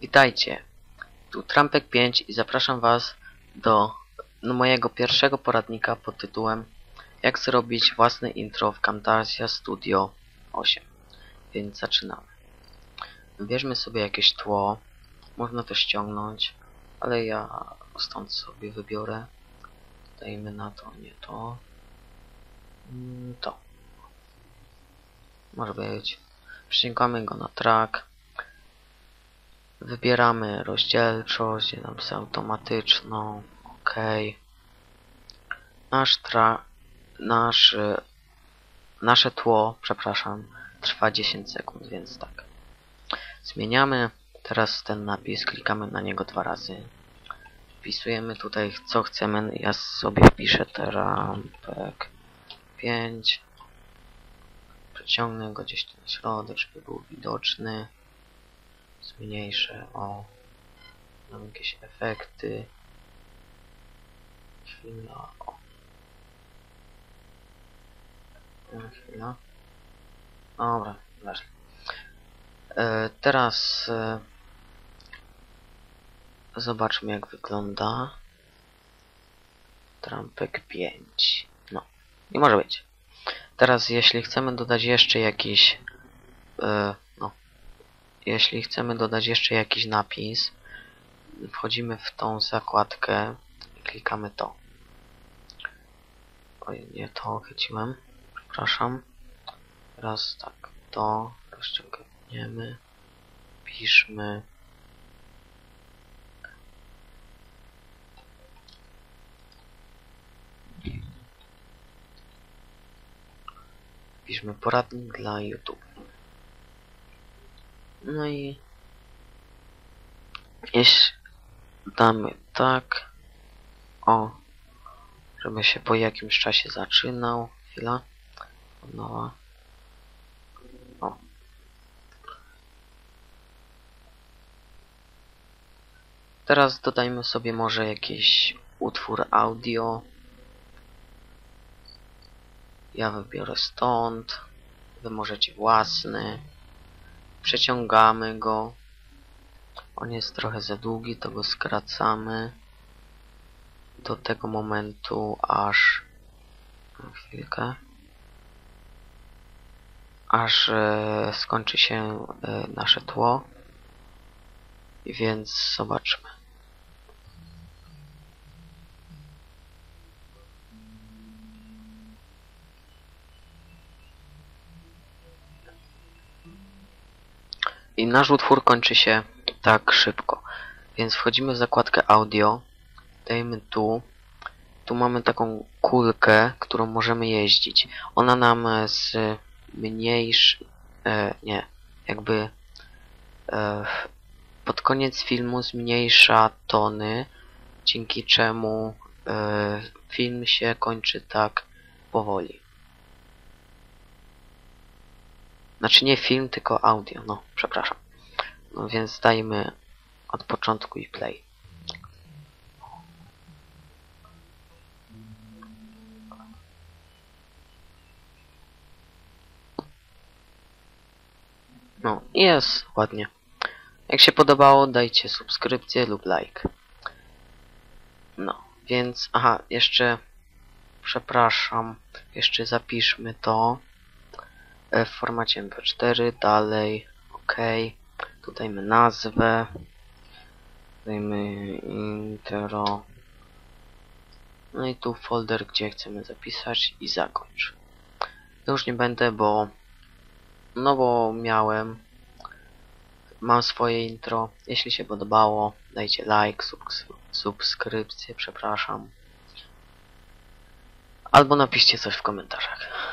Witajcie, tu Trampek 5 i zapraszam Was do mojego pierwszego poradnika pod tytułem Jak zrobić własne intro w Camtasia Studio 8. Więc zaczynamy. Wybierzmy sobie jakieś tło, można to ściągnąć, ale ja stąd sobie wybiorę. Dajmy na to, nie to. Mm, To. Może być. Przyciągamy go na track. Wybieramy rozdzielczość, dam sobie automatyczną, ok. Nasz tra... Nasz... y, Nasze tło, przepraszam, trwa 10 sekund, więc tak. Zmieniamy teraz ten napis, klikamy na niego dwa razy. Wpisujemy tutaj co chcemy, ja sobie wpiszę terampek 5. Przeciągnę go gdzieś na środek, żeby był widoczny zmniejszę o mam jakieś efekty. Chwila o. Chwila dobra ważne teraz e, zobaczmy jak wygląda trampek 5 no nie może być. Teraz jeśli chcemy dodać jeszcze jakiś e, jeśli chcemy dodać jeszcze jakiś napis, wchodzimy w tą zakładkę i klikamy to. Oj, nie to chyciłem. Przepraszam. Teraz tak, to rozciągniemy, piszmy. Piszmy poradnik dla YouTube. No i jeśli damy tak. O żeby się po jakimś czasie zaczynał. Chwila. Nowa. O. Teraz dodajmy sobie może jakiś utwór audio. Ja wybiorę stąd. Wy możecie własny przeciągamy go. On jest trochę za długi, to go skracamy do tego momentu, aż na chwilkę aż e, skończy się e, nasze tło. Więc zobaczmy. I nasz utwór kończy się tak szybko. Więc wchodzimy w zakładkę audio. Dajemy tu. Tu mamy taką kulkę, którą możemy jeździć. Ona nam e, z. E, nie, jakby e, pod koniec filmu zmniejsza tony, dzięki czemu e, film się kończy tak powoli. Znaczy nie film, tylko audio, no, przepraszam. No więc dajmy od początku i play. No, jest ładnie. Jak się podobało, dajcie subskrypcję lub like. No, więc, aha, jeszcze, przepraszam, jeszcze zapiszmy to w formacie mp4, dalej, ok, tu dajmy nazwę, dajmy intro, no i tu folder, gdzie chcemy zapisać i zakończ. Już nie będę, bo, no bo miałem, mam swoje intro, jeśli się podobało, dajcie like, subs subskrypcję, przepraszam, albo napiszcie coś w komentarzach.